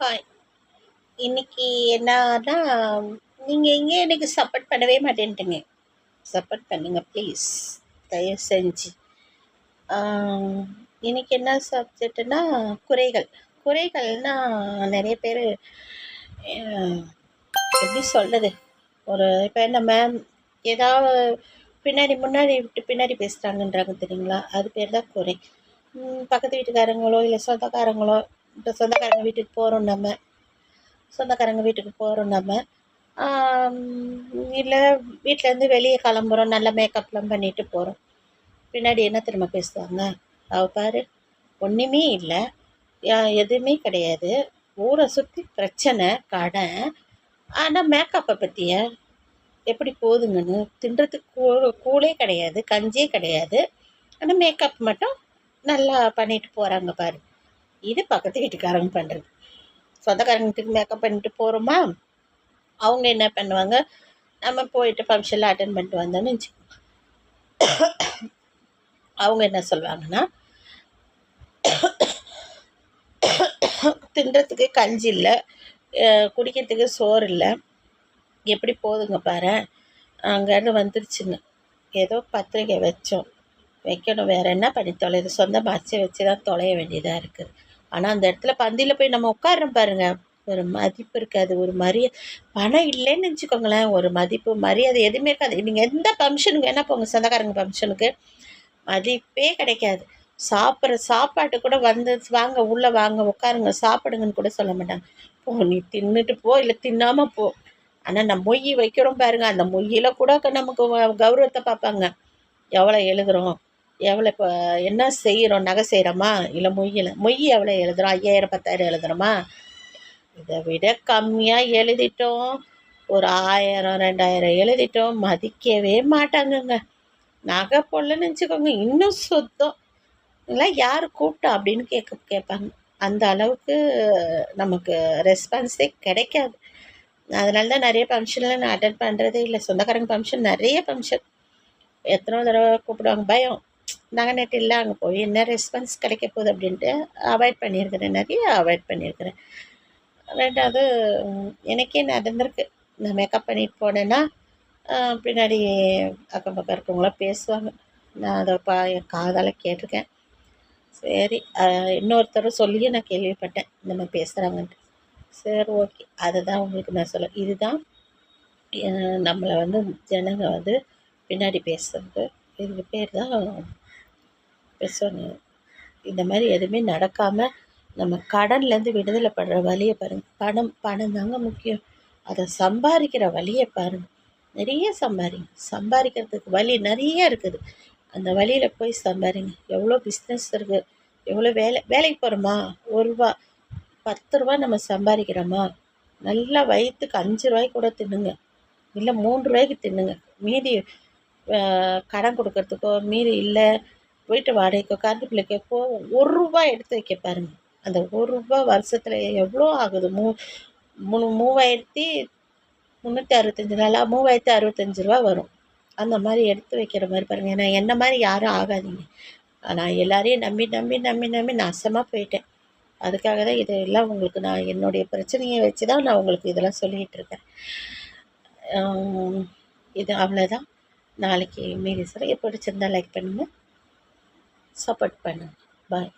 Hi இன்னைக்கு என்னன்னா நீங்கள் எங்கே எனக்கு சப்போர்ட் பண்ணவே மாட்டேன்ட்டுங்க. சப்போர்ட் பண்ணுங்க ப்ளீஸ் தயவு செஞ்சு. இன்னைக்கு என்ன சப்ஜெக்ட்னா குறைகள். குறைகள்னால் நிறைய பேர் எப்படி சொல்கிறது ஒரு இப்போ என்ன மேம் ஏதாவது பின்னாடி முன்னாடி விட்டு பின்னாடி பேசுகிறாங்கன்றாங்க தெரியுங்களா? அது பேர் தான் குறை. பக்கத்து வீட்டுக்காரங்களோ இல்லை சொந்தக்காரங்களோ இப்போ சொந்தக்காரங்க வீட்டுக்கு போகிறோம் நம்ம. சொந்தக்காரங்க வீட்டுக்கு போகிறோம் நம்ம. இல்லை வீட்டிலேருந்து வெளியே கிளம்புறோம். நல்ல மேக்கப்லாம் பண்ணிட்டு போகிறோம் பின்னாடி என்ன திரும்ப பேசுவாங்க? அவ பாரு ஒன்றுமே இல்லை. எதுவுமே கிடையாது. ஊரை சுற்றி பிரச்சனை கடை. ஆனால் மேக்கப்பை பற்றிய எப்படி போகுதுங்கன்னு தின்றதுக்கு கூ கூழே கிடையாது கஞ்சியே கிடையாது. ஆனால் மேக்கப் மட்டும் நல்லா பண்ணிட்டு போகிறாங்க பாரு. இது பக்கத்து வீட்டுக்காரங்க பண்ணுறது சொந்தக்காரங்க வீட்டுக்கு மேக்கப் பண்ணிட்டு போகிறோமா அவங்க என்ன பண்ணுவாங்க? நம்ம போயிட்டு ஃபங்க்ஷனில் அட்டன் பண்ணிட்டு வந்தோம்னு வச்சுக்கோங்க. அவங்க என்ன சொல்லுவாங்கன்னா தின்றதுக்கு கஞ்சி இல்லை குடிக்கிறதுக்கு சோறு இல்லை. எப்படி போதுங்க பாரு? அங்கேருந்து வந்துருச்சுன்னு. ஏதோ பத்திரிக்கை வச்சோம். வைக்கணும். வேறு என்ன பண்ணி தொலைது சொந்த அரிசி வச்சு தான் தொலைய வேண்டியதாக இருக்குது. ஆனால் அந்த இடத்துல பந்தியில் போய் நம்ம உட்காரோம் பாருங்க. ஒரு மதிப்பு இருக்காது. ஒரு மரியா பணம் இல்லைன்னு வச்சுக்கோங்களேன். ஒரு மதிப்பு மரியாதை எதுவுமே இருக்காது. நீங்கள் எந்த ஃபங்க்ஷனுக்கு வேணால் போங்க. சொந்தக்காரங்க ஃபங்க்ஷனுக்கு மதிப்பே கிடைக்காது. சாப்பிட்ற சாப்பாட்டு கூட வந்து வாங்க உள்ளே வாங்க உட்காருங்க. சாப்பிடுங்கன்னு கூட சொல்ல மாட்டாங்க. போ நீ தின்னுட்டு போ இல்லை தின்னாமல் போ. ஆனால் நம்ம மொய் வைக்கிறோம் பாருங்க. அந்த மொய்யில் கூட நமக்கு கௌரவத்தை பார்ப்பாங்க. எவ்வளோ எழுதுறோம்? எவ்வளோ இப்போ என்ன செய்கிறோம் நகை செய்கிறோமா இல்லை மொய்யில் மொய் எவ்வளோ எழுதுறோம் ஐயாயிரம் பத்தாயிரம் எழுதுகிறோமா இதை விட கம்மியாக எழுதிட்டோம். ஒரு ஆயிரம் ரெண்டாயிரம் எழுதிட்டோம். மதிக்கவே மாட்டாங்கங்க. நகை பொருள்னு வச்சுக்கோங்க இன்னும் சுத்தம். இல்லை யார் கூப்பிட்டா அப்படின்னு கேட்க கேட்பாங்க. அந்த அளவுக்கு நமக்கு ரெஸ்பான்ஸே கிடைக்காது. அதனால தான் நிறைய ஃபங்க்ஷனில் நான் அட்டன் பண்ணுறதே இல்லை. சொந்தக்காரங்க ஃபங்க்ஷன் நிறைய ஃபங்க்ஷன் எத்தனை தடவை கூப்பிடுவாங்க. பயம். நகை இல்லை அங்கே போய் என்ன ரெஸ்பான்ஸ் கிடைக்க போகுது அப்படின்ட்டு அவாய்ட் பண்ணியிருக்கிறேன். நிறைய அவாய்ட் பண்ணியிருக்கிறேன். ரெண்டாவது எனக்கே நடந்திருக்கு நான் மேக்கப் பண்ணிட்டு போனேன்னா பின்னாடி அக்கம் பக்கம் இருக்கவங்களாம் பேசுவாங்க. நான் அதை பா என் காதால் கேட்டிருக்கேன். சரி இன்னொருத்தரும் சொல்லியும் நான் கேள்விப்பட்டேன். இந்த மாதிரி பேசுகிறாங்கன்ட்டு சரி ஓகே. அதுதான் உங்களுக்கு நான் சொல்ல இதுதான் நம்மளை வந்து ஜனங்க வந்து பின்னாடி பேசுறது. இதுக்கு பேர் தான் பேசணும் இந்த மாதிரி எதுவுமே நடக்காமல் நம்ம கடன்லேருந்து விடுதலை படுற வழியை பாருங்கள் பணம் பணம் தாங்க முக்கியம். அதை சம்பாதிக்கிற வழியை பாருங்கள் நிறைய சம்பாதிங்க. சம்பாதிக்கிறதுக்கு வழி நிறைய இருக்குது. அந்த வழியில் போய் சம்பாதிங்க. எவ்வளோ பிஸ்னஸ் இருக்குது எவ்வளோ வேலை வேலைக்கு போகிறோமா ஒரு ரூபா பத்து ரூபா நம்ம சம்பாதிக்கிறோமா? நல்லா வயிற்றுக்கு அஞ்சு ரூபாய்க்கு கூட தின்னுங்க. இல்லை மூன்று ரூபாய்க்கு தின்னுங்க. மீதி கடன் கொடுக்கறதுக்கோ மீதி இல்லை வீட்டு வாடகைக்கோ கரண்ட் பில்லுக்கோ ஒரு ரூபா எடுத்து வைக்க பாருங்க. அந்த ஒரு ரூபா வருஷத்தில் எவ்வளோ ஆகுது? மூ மூணு மூவாயிரத்தி முந்நூற்றி அறுபத்தஞ்சு நாளாக மூவாயிரத்தி அறுபத்தஞ்சு ரூபா வரும். அந்த மாதிரி எடுத்து வைக்கிற மாதிரி பாருங்கள் ஏன்னா என்ன மாதிரி யாரும் ஆகாதீங்க. நான் எல்லாரையும் நம்பி நம்பி நம்பி நம்பி நாசமாக போயிட்டேன். அதுக்காக தான் இதெல்லாம் உங்களுக்கு நான் என்னுடைய பிரச்சனையை வச்சு தான் நான் உங்களுக்கு இதெல்லாம் சொல்லிகிட்டு இருக்கேன். இது அவ்வளோதான் நாளைக்கு மீதி சிறையை பிடிச்சிருந்தா லைக் பண்ணுங்கள் சப்போர்ட் பண்ணுங்கள் பாய்